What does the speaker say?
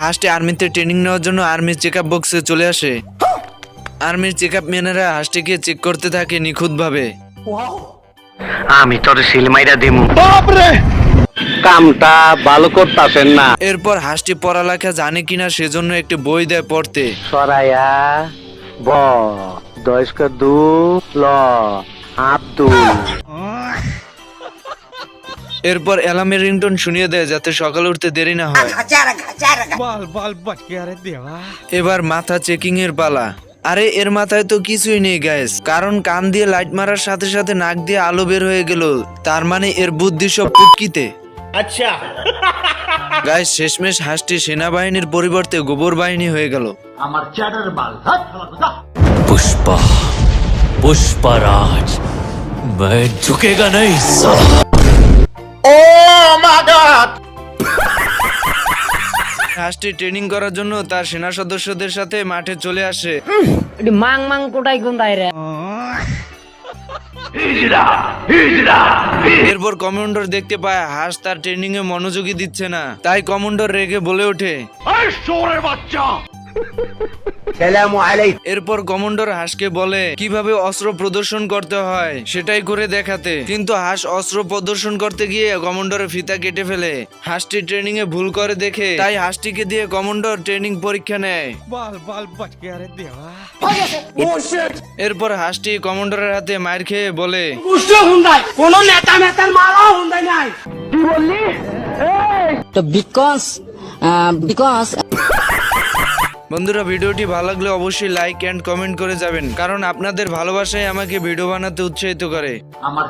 হাঁসটি আর্মিতে ট্রেনিং নেওয়ার জন্য আর্মির চেক আপ বক্সে চলে আসে। আর্মির চেক আপ ম্যানেরা হাঁসটিকে চেক করতে থাকে নিখুঁতভাবে। আমি তোর সিলমাইরা দিমু। কামটা ভালো করতাছেন না। এরপর হাঁসটি পড়ালেখা জানে কিনা সেজন্য একটি বই দেয় পড়তে। সরাইয়া ব দয়স্ক দু ল আব্দুল এরপর অ্যালার্মের রিংটোন শুনিয়ে দেয় যাতে সকালে উঠতে দেরি না হয় बाल बाल बच गया रे देवा এবার মাথা চেকিং এর পালা আরে এর মাথায় তো কিছুই নেই গ্যাস কারণ কান দিয়ে লাইট মারার সাথে সাথে নাক দিয়ে আলো বের হয়ে গেল তার মানে এর বুদ্ধি সব পুটকিতে আচ্ছা গাইস শেষমেশ হাঁসটি সেনাবাহিনীর পরিবর্তে গোবর বাহিনী হয়ে গেল पुष्पा पुष्पराज मैं झुकेगा नहीं হাঁসটি ট্রেনিং করার জন্য তার সেনা সদস্যদের সাথে মাঠে চলে আসে। মাং মাং কোটাই কোন রে। এরপর কমান্ডার দেখতে পায় হাঁস তার ট্রেনিং এ মনোযোগী দিচ্ছে না। তাই কমান্ডার রেগে বলে ওঠে এরপর কমান্ডার বলে কীভাবে অস্ত্র প্রদর্শন করতে হয় সেটাই করে দেখাতে। কিন্তু হাস অস্ত্র প্রদর্শন করতে গিয়ে কমান্ডারের ফিতা কেটে ফেলে। হাসটি ট্রেনিং এ ভুল করে দেখে তাই হাসটিকে দিয়ে কমান্ডার ট্রেনিং পরীক্ষা নেয়। এরপর হাসটি কমান্ডারের হাতে মার খেয়ে বলে কোন নেতা মেতার মারা নাই। বললি? তো বিকজ বিকজ বন্ধুরা, ভিডিওটি ভালো লাগলে অবশ্যই লাইক অ্যান্ড কমেন্ট করে যাবেন, কারণ আপনাদের ভালোবাসাই আমাকে ভিডিও বানাতে উৎসাহিত করে। আমার